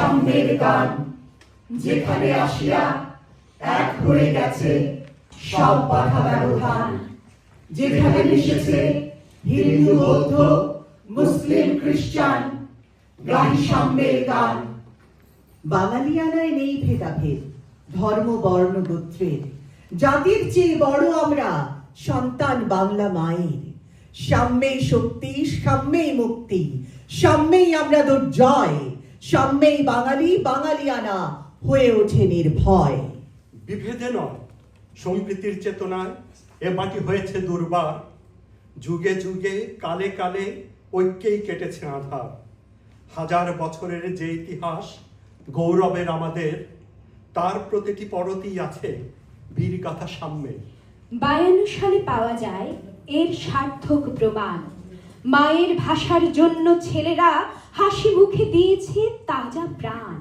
সাম্যের গান যেখানে আসিয়া এক হয়ে গেছে সব বাধা ব্যবধান। যেখানে মিশেছে হিন্দু, বৌদ্ধ, মুসলিম, খ্রিস্টান সাম্যের গান বাঙালিয়ানায় নেই ভেদাভেদ, ধর্ম, বর্ণ, গোত্রের। জাতির চেয়ে বড় আমরা সন্তান বাংলা মায়ের। সাম্যেই শক্তি, সাম্যেই মুক্তি, সাম্যেই আমরা দুর্জয়। সাম্যেই বাঙালি বাঙালিয়ানা হয়ে ওঠে নির্ভয়। বিভেদে নয় সম্প্রীতির চেতনায় এ মাটি হয়েছে দুর্বার। যুগে যুগে কালে কালে ঐক্যেই কেটেছে আধার। হাজার বছরের যে ইতিহাস গৌরবের আমাদের তার প্রতিটি পরতেই আছে বীরগাথা সাম্যে। বায়ান্ন সালে পাওয়া যায় এর সার্থক প্রমাণ। মায়ের ভাষার জন্য ছেলেরা হাসি মুখে দিয়েছে তাজা প্রাণ।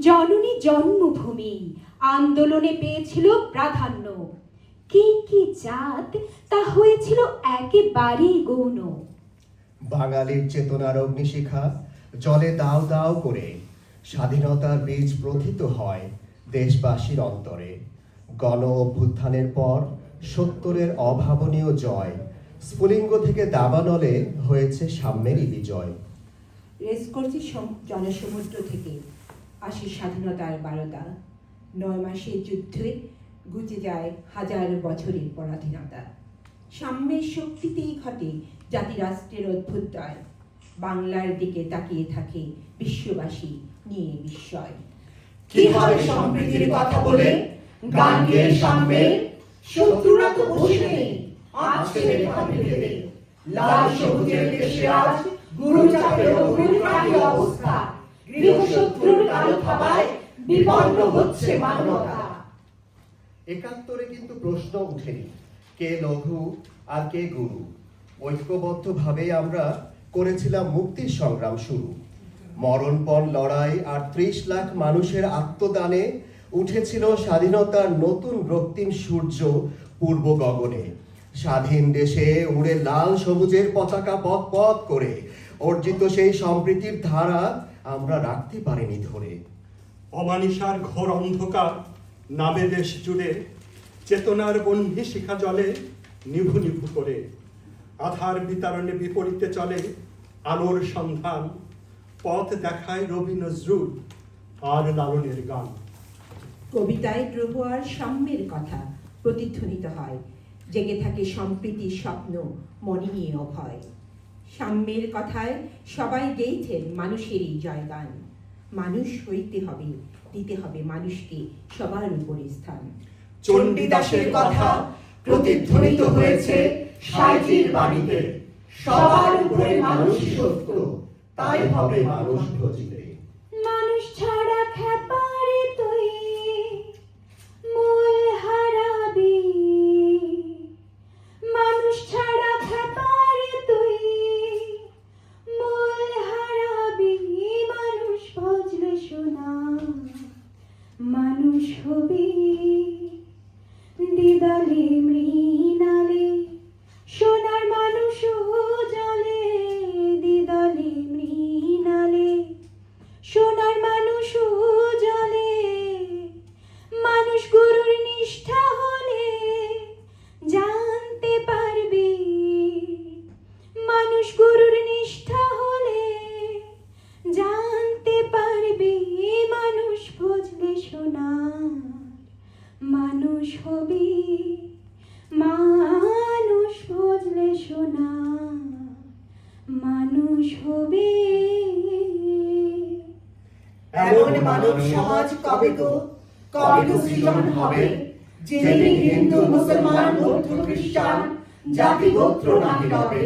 জননী জন্মভূমি, আন্দোলনে পেয়েছিল প্রাধান্য। কি কি জাত, তা হয়েছিল একেবারেই গৌণ। বাঙালির চেতনার অগ্নিশিখা, জলে দাও দাও করে স্বাধীনতার বীজ প্রথিত হয় দেশবাসীর অন্তরে। গণ অভ্যুত্থানের পর সত্তরের অভাবনীয় জয়, স্ফুলিঙ্গ থেকে দাবানলে হয়েছে সাম্যেরই বিজয়। রেসকোর্সের সম- জনসমুদ্র থেকে। আসে স্বাধীনতার বারতা। নয় মাসের যুদ্ধে গুজে যায় হাজার বছরের পরাধীনতা। সাম্যের শক্তিতেই ঘটে জাতি রাষ্ট্রের অভ্যুদয় বাংলার দিকে তাকিয়ে থাকে বিশ্ববাসী নিয়ে বিস্ময়। কি হবে সম্প্রীতির কথা বলে? গান গেয়ে সাম্যের শত্রুরা তো বসে নেই। ভেদে লাল সবুজের দেশে আজ গুরু চাপের অগ্নিপ্রাণী অবস্থা। গৃহশত্রুর কালো থাবায় বিপন্ন হচ্ছে মানবতা। একাত্তরে কিন্তু প্রশ্ন উঠেনি কে লঘু আর কে গুরু। ঐক্যবদ্ধভাবে আমরা করেছিলাম মুক্তির সংগ্রাম শুরু। মরণপণ লড়াই আর ত্রিশ লাখ মানুষের আত্মদানে উঠেছিল স্বাধীনতার নতুন রক্তিম সূর্য পূর্ব গগনে। স্বাধীন দেশে উড়ে লাল সবুজের পতাকা পথ পথ করে অর্জিত সেই সম্প্রীতির ধারা আমরা রাখতে পারিনি ধরে। অমানিসার ঘোর অন্ধকার নামে দেশ জুড়ে চেতনার বহ্নি শিখা জলে নিভু নিভু করে। আধার বিতরণে বিপরীতে চলে আলোর সন্ধান পথ দেখায় রবি নজরুল আর লালনের গান। কবিতায় প্রভু আর সাম্যের কথা প্রতিধ্বনিত হয়। জেগে থাকে সম্প্রীতির স্বপ্ন মনে নিয়ে অভয়। সাম্যের কথায় সবাই গেইছেন মানুষেরই জয়গান। মানুষ হইতে হবে, দিতে হবে মানুষকে সবার উপরে স্থান। চণ্ডীদাসের কথা প্রতিধ্বনিত হয়েছে সাইজির বাণীতে। সবার উপরে মানুষ সত্য, তাই হবে মানুষ ভজিতে। সোনার মানুষ জলে, মানুষ গুরুর নিষ্ঠা হলে জানতে পারবে। মানুষ গুরুর নিষ্ঠা হলে জানতে পারবে, মানুষ বুঝলে সোনার মানুষ হবে, মানুষ বুঝলে সোনার মানুষ হবে এমন মানব সমাজ কবে গো? কবে গো সৃজন হবে? যেদিন হিন্দু, মুসলমান, বৌদ্ধ, খ্রিস্টান জাতি গোত্র নাহি রবে